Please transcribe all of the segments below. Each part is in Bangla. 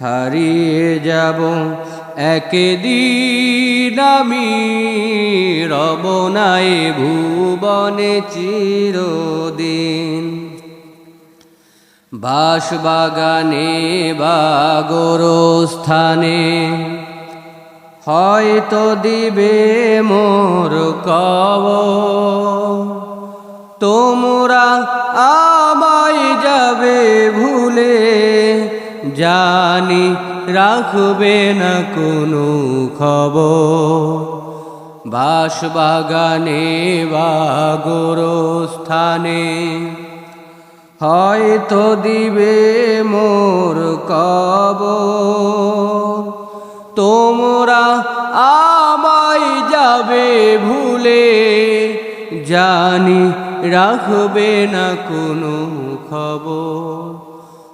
হারিয়ে যাব। একদিন আমি রব নাই ভুবনে চিরদিন। বাস বাগানে বা গোরস্থানে হয়তো দিবে মোর কব তোমরা জানি রাখবে না কোনো খবর। বাস বাগানে বা গোরস্থানে হয়তো দিবে মোর কব তোমরা আমায় যাবে ভুলে, জানি রাখবে না কোনো খবর।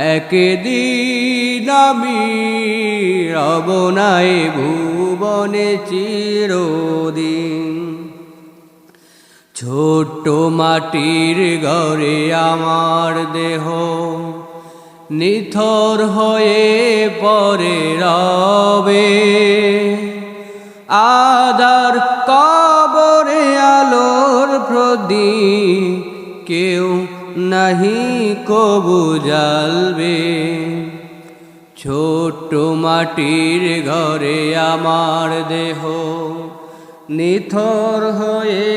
একদিন আমি রব নাই ভুবনে চিরদিন ছোট্ট মাটির ঘরে আমার দেহ নিথর হয়ে পরে রবে। আদার কবরে আলোর প্রদীপ কেউ নাহি কবু জ্বালবে ছোট্ট মাটির ঘরে আমার দেহ নিথর হয়ে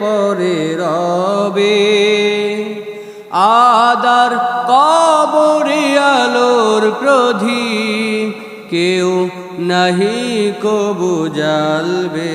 পরে রবে। আদার কবরে আলোর কেউ নাহি কবু জ্বালবে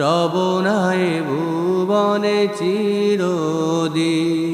রব নাই ভুবনে চিরদিন।